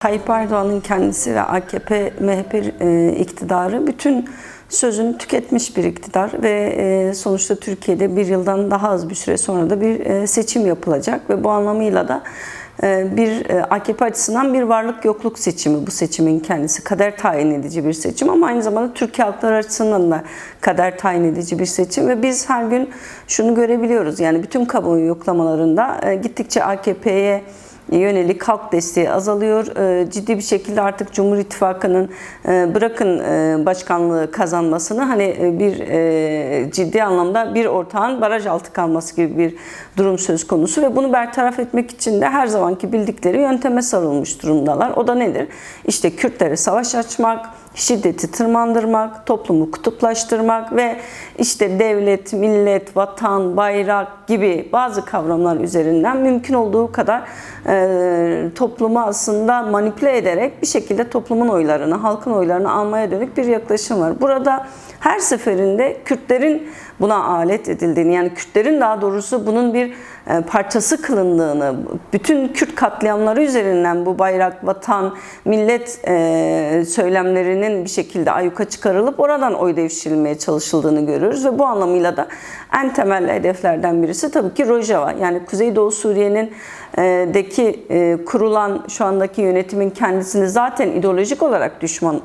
Tayyip Erdoğan'ın kendisi ve AKP, MHP e, iktidarı bütün sözünü tüketmiş bir iktidar ve e, sonuçta Türkiye'de bir yıldan daha az bir süre sonra da bir e, seçim yapılacak ve bu anlamıyla da bir AKP açısından bir varlık yokluk seçimi. Bu seçimin kendisi kader tayin edici bir seçim ama aynı zamanda Türkiye halkları açısından da kader tayin edici bir seçim ve biz her gün şunu görebiliyoruz. Yani bütün kamuoyu yoklamalarında gittikçe AKP'ye yönelik halk desteği azalıyor. Ee, Ciddi bir şekilde artık Cumhur İttifakı'nın e, bırakın e, başkanlığı kazanmasını hani e, bir ciddi anlamda bir ortağın baraj altı kalması gibi bir durum söz konusu ve bunu bertaraf etmek için de her zamanki bildikleri yönteme sarılmış durumdalar. O da nedir? İşte Kürtlere savaş açmak, şiddeti tırmandırmak, toplumu kutuplaştırmak ve işte devlet, millet, vatan, bayrak gibi bazı kavramlar üzerinden mümkün olduğu kadar e, toplumu aslında manipüle ederek bir şekilde toplumun oylarını, halkın oylarını almaya dönük bir yaklaşım var. Burada her seferinde Kürtlerin buna alet edildiğini yani Kürtlerin daha doğrusu bunun bir e, parçası kılındığını, bütün Kürt katliamları üzerinden bu bayrak, vatan, millet e, söylemlerinin bir şekilde ayyuka çıkarılıp oradan oy devşirilmeye çalışıldığını görüyoruz ve bu anlamıyla da en temel hedeflerden birisi tabii ki Rojava. Yani Kuzeydoğu Suriye'nin e, deki kurulan şu andaki yönetimin kendisini zaten ideolojik olarak düşman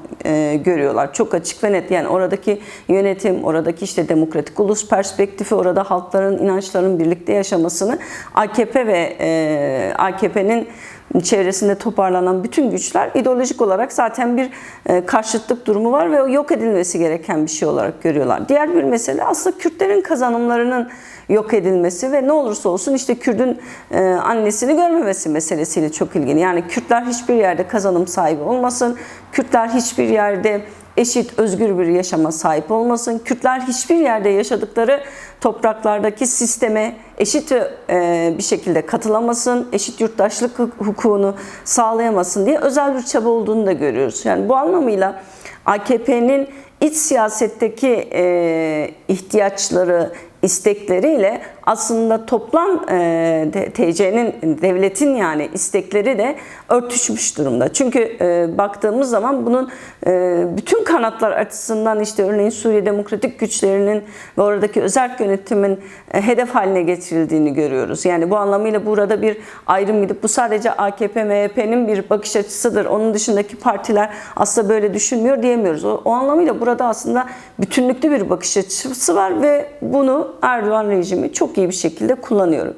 görüyorlar. Çok açık ve net. Yani oradaki yönetim, oradaki işte demokratik ulus perspektifi, orada halkların, inançların birlikte yaşamasını AKP ve e, AKP'nin çevresinde toparlanan bütün güçler ideolojik olarak zaten bir e, karşıtlık durumu var ve yok edilmesi gereken bir şey olarak görüyorlar. Diğer bir mesele aslında Kürtlerin kazanımlarının yok edilmesi ve ne olursa olsun işte Kürdün e, annesini görmemesi meselesiyle çok ilgili. Yani Kürtler hiçbir yerde kazanım sahibi olmasın, Kürtler hiçbir yerde eşit, özgür bir yaşama sahip olmasın. Kürtler hiçbir yerde yaşadıkları topraklardaki sisteme eşit e, bir şekilde katılamasın, eşit yurttaşlık hukukunu sağlayamasın diye özel bir çaba olduğunu da görüyoruz. Yani bu anlamıyla AKP'nin iç siyasetteki e, ihtiyaçları, istekleriyle aslında toplam e, TC'nin, devletin yani istekleri de örtüşmüş durumda. Çünkü e, baktığımız zaman bunun e, bütün kanatlar açısından işte örneğin Suriye Demokratik Güçlerinin ve oradaki özel yönetimin e, hedef haline getirildiğini görüyoruz. Yani bu anlamıyla burada bir ayrım gidip bu sadece AKP, MHP'nin bir bakış açısıdır. Onun dışındaki partiler aslında böyle düşünmüyor diyemiyoruz. O, o anlamıyla burada aslında bütünlüklü bir bakış açısı var ve bunu Erdoğan rejimi çok iyi bir şekilde kullanıyor.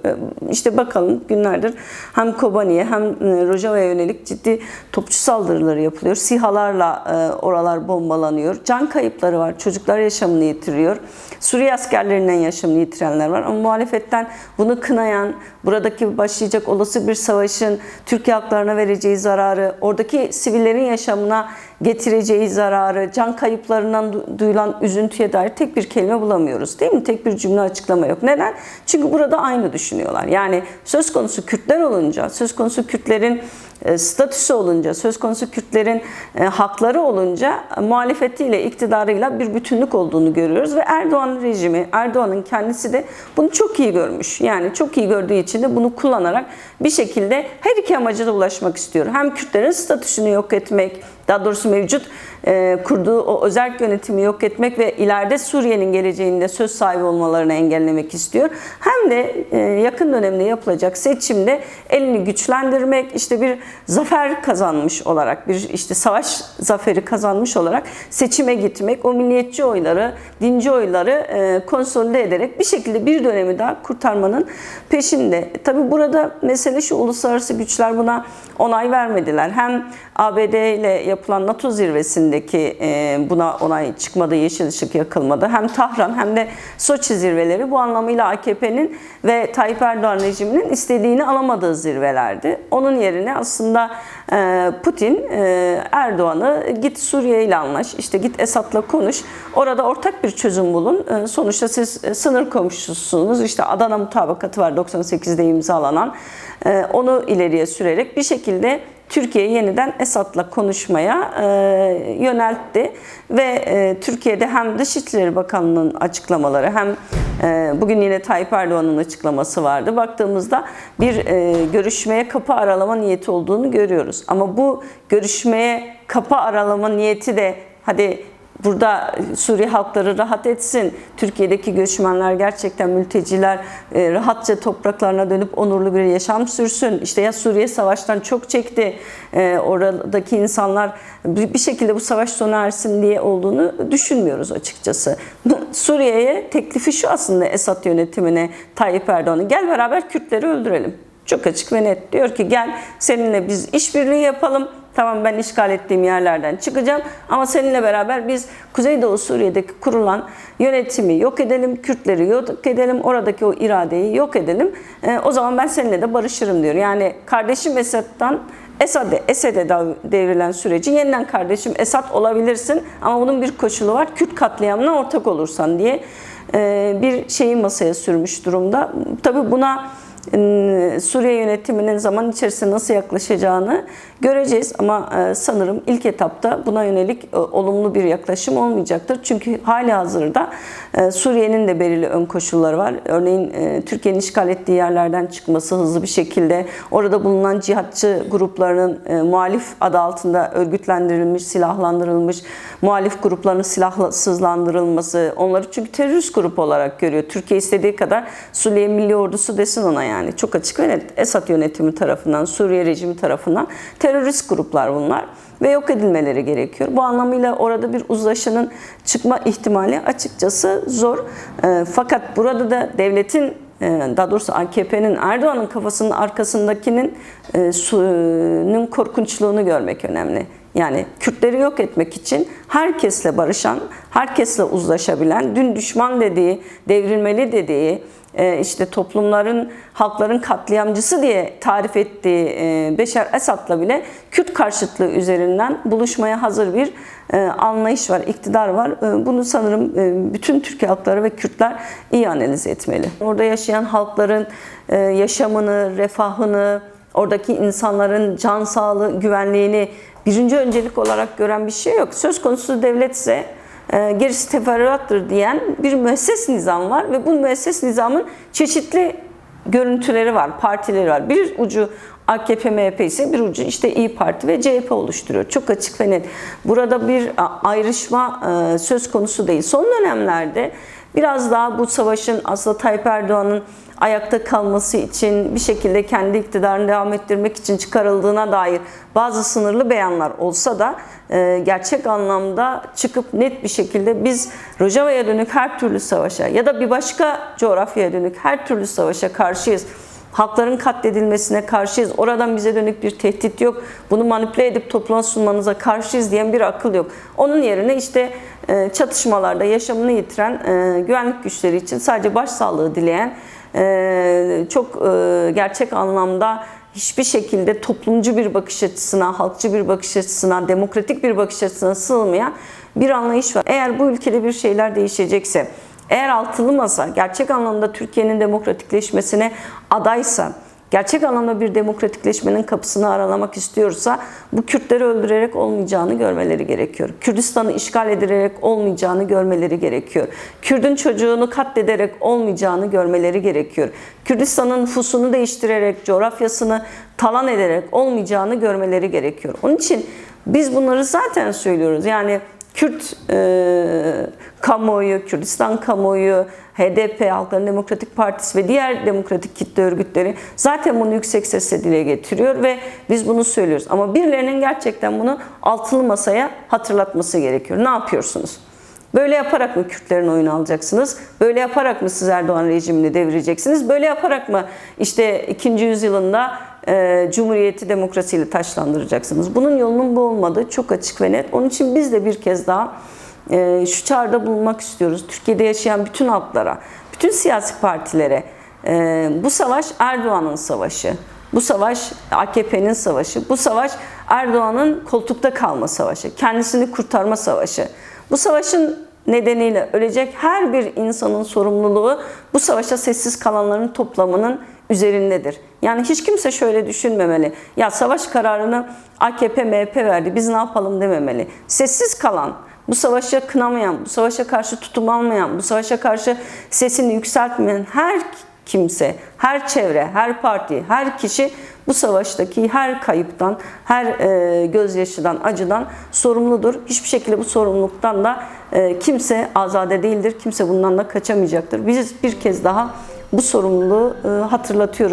İşte bakalım günlerdir hem Kobani'ye hem e, Rojava'ya yönelik ciddi topçu saldırıları yapılıyor. SİHA'larla e, oralar bombalanıyor. Can kayıpları var. Çocuklar yaşamını yitiriyor. Suriye askerlerinden yaşamını yitirenler var. Ama muhalefetten bunu kınayan, buradaki başlayacak olası bir savaşın Türkiye halklarına vereceği zararı, oradaki sivillerin yaşamına getireceği zararı, can kayıplarından duyulan üzüntüye dair tek bir kelime bulamıyoruz. Değil mi? Tek bir cümle açıklama yok. Neden? Çünkü burada aynı düşünüyorlar. Yani söz konusu Kürtler olunca, söz konusu Kürtlerin e, statüsü olunca, söz konusu Kürtlerin e, hakları olunca muhalefetiyle, iktidarıyla bir bütünlük olduğunu görüyoruz ve Erdoğan rejimi, Erdoğan'ın kendisi de bunu çok iyi görmüş. Yani çok iyi gördüğü için de bunu kullanarak bir şekilde her iki amaca da ulaşmak istiyor. Hem Kürtlerin statüsünü yok etmek, daha doğrusu mevcut e, kurduğu o özel yönetimi yok etmek ve ileride Suriye'nin geleceğinde söz sahibi olmalarını engellemek istiyor. Hem de e, yakın dönemde yapılacak seçimde elini güçlendirmek, işte bir zafer kazanmış olarak, bir işte savaş zaferi kazanmış olarak seçime gitmek, o milliyetçi oyları, dinci oyları e, konsolide ederek bir şekilde bir dönemi daha kurtarmanın peşinde. Tabi burada mesele şu uluslararası güçler buna onay vermediler. Hem ABD ile yapılan NATO zirvesindeki e, buna onay çıkmadı, yeşil ışık yakılmadı. Hem Tahran hem de Soçi zirveleri bu anlamıyla AKP'nin ve Tayyip Erdoğan rejiminin istediğini alamadığı zirvelerdi. Onun yerine aslında e, Putin e, Erdoğan'ı git Suriye ile anlaş, işte git Esad'la konuş, orada ortak bir çözüm bulun. Sonuçta siz sınır komşusunuz, işte Adana mutabakatı var 98'de imzalanan. Onu ileriye sürerek bir şekilde Türkiye yeniden Esad'la konuşmaya e, yöneltti ve e, Türkiye'de hem Dışişleri Bakanlığı'nın açıklamaları hem e, bugün yine Tayyip Erdoğan'ın açıklaması vardı. Baktığımızda bir e, görüşmeye kapı aralama niyeti olduğunu görüyoruz. Ama bu görüşmeye kapı aralama niyeti de hadi burada Suriye halkları rahat etsin. Türkiye'deki göçmenler gerçekten mülteciler e, rahatça topraklarına dönüp onurlu bir yaşam sürsün. İşte ya Suriye savaştan çok çekti. E, oradaki insanlar bir şekilde bu savaş sona ersin diye olduğunu düşünmüyoruz açıkçası. Suriye'ye teklifi şu aslında Esad yönetimine Tayyip Erdoğan'ın gel beraber Kürtleri öldürelim. Çok açık ve net. Diyor ki gel seninle biz işbirliği yapalım. Tamam ben işgal ettiğim yerlerden çıkacağım ama seninle beraber biz Kuzeydoğu Suriye'deki kurulan yönetimi yok edelim, Kürtleri yok edelim, oradaki o iradeyi yok edelim. Ee, o zaman ben seninle de barışırım diyor. Yani kardeşim Esad'dan Esad'e, Esed'e devrilen süreci yeniden kardeşim Esad olabilirsin ama bunun bir koşulu var. Kürt katliamına ortak olursan diye e, bir şeyi masaya sürmüş durumda. Tabii buna e, Suriye yönetiminin zaman içerisinde nasıl yaklaşacağını göreceğiz ama e, sanırım ilk etapta buna yönelik e, olumlu bir yaklaşım olmayacaktır. Çünkü hali hazırda e, Suriye'nin de belirli ön koşulları var. Örneğin Türkiye'nin işgal ettiği yerlerden çıkması hızlı bir şekilde orada bulunan cihatçı gruplarının muhalif adı altında örgütlendirilmiş, silahlandırılmış muhalif grupların silahsızlandırılması, onları çünkü terörist grup olarak görüyor. Türkiye istediği kadar Suriye Milli Ordusu desin ona yani. Çok açık ve net. Esad yönetimi tarafından, Suriye rejimi tarafından terörist gruplar bunlar ve yok edilmeleri gerekiyor. Bu anlamıyla orada bir uzlaşının çıkma ihtimali açıkçası zor. E, fakat burada da devletin e, daha doğrusu AKP'nin Erdoğan'ın kafasının arkasındakinin e, su'nun korkunçluğunu görmek önemli. Yani Kürtleri yok etmek için herkesle barışan, herkesle uzlaşabilen, dün düşman dediği, devrilmeli dediği, işte toplumların, halkların katliamcısı diye tarif ettiği e, Beşar Esad'la bile Kürt karşıtlığı üzerinden buluşmaya hazır bir e, anlayış var, iktidar var. Bunu sanırım bütün Türkiye halkları ve Kürtler iyi analiz etmeli. Orada yaşayan halkların yaşamını, refahını, oradaki insanların can sağlığı, güvenliğini birinci öncelik olarak gören bir şey yok. Söz konusu devletse e, gerisi teferruattır diyen bir müesses nizam var ve bu müesses nizamın çeşitli görüntüleri var, partileri var. Bir ucu AKP, MHP ise bir ucu işte İyi Parti ve CHP oluşturuyor. Çok açık ve net. Burada bir ayrışma e, söz konusu değil. Son dönemlerde biraz daha bu savaşın aslında Tayyip Erdoğan'ın ayakta kalması için bir şekilde kendi iktidarını devam ettirmek için çıkarıldığına dair bazı sınırlı beyanlar olsa da e, gerçek anlamda çıkıp net bir şekilde biz Rojava'ya dönük her türlü savaşa ya da bir başka coğrafyaya dönük her türlü savaşa karşıyız. Halkların katledilmesine karşıyız. Oradan bize dönük bir tehdit yok. Bunu manipüle edip topluma sunmanıza karşıyız diyen bir akıl yok. Onun yerine işte e, çatışmalarda yaşamını yitiren e, güvenlik güçleri için sadece başsağlığı dileyen çok gerçek anlamda hiçbir şekilde toplumcu bir bakış açısına, halkçı bir bakış açısına, demokratik bir bakış açısına sığmayan bir anlayış var. Eğer bu ülkede bir şeyler değişecekse, eğer altılı masa gerçek anlamda Türkiye'nin demokratikleşmesine adaysa, gerçek anlamda bir demokratikleşmenin kapısını aralamak istiyorsa bu Kürtleri öldürerek olmayacağını görmeleri gerekiyor. Kürdistan'ı işgal ederek olmayacağını görmeleri gerekiyor. Kürdün çocuğunu katlederek olmayacağını görmeleri gerekiyor. Kürdistan'ın nüfusunu değiştirerek, coğrafyasını talan ederek olmayacağını görmeleri gerekiyor. Onun için biz bunları zaten söylüyoruz. Yani Kürt e, kamuoyu, Kürdistan kamuoyu, HDP, Halkların Demokratik Partisi ve diğer demokratik kitle örgütleri zaten bunu yüksek sesle dile getiriyor ve biz bunu söylüyoruz. Ama birilerinin gerçekten bunu altılı masaya hatırlatması gerekiyor. Ne yapıyorsunuz? Böyle yaparak mı Kürtlerin oyunu alacaksınız? Böyle yaparak mı siz Erdoğan rejimini devireceksiniz? Böyle yaparak mı işte ikinci yüzyılında e, Cumhuriyeti demokrasiyle taşlandıracaksınız? Bunun yolunun bu olmadığı çok açık ve net. Onun için biz de bir kez daha e, şu çağrıda bulunmak istiyoruz. Türkiye'de yaşayan bütün halklara, bütün siyasi partilere e, bu savaş Erdoğan'ın savaşı. Bu savaş AKP'nin savaşı. Bu savaş Erdoğan'ın koltukta kalma savaşı. Kendisini kurtarma savaşı. Bu savaşın nedeniyle ölecek her bir insanın sorumluluğu bu savaşa sessiz kalanların toplamının üzerindedir. Yani hiç kimse şöyle düşünmemeli. Ya savaş kararını AKP, MHP verdi. Biz ne yapalım dememeli. Sessiz kalan, bu savaşa kınamayan, bu savaşa karşı tutum almayan, bu savaşa karşı sesini yükseltmeyen her kimse, her çevre, her parti, her kişi bu savaştaki her kayıptan, her e, gözyaşıdan, acıdan sorumludur. Hiçbir şekilde bu sorumluluktan da e, kimse azade değildir. Kimse bundan da kaçamayacaktır. Biz bir kez daha bu sorumluluğu e, hatırlatıyoruz.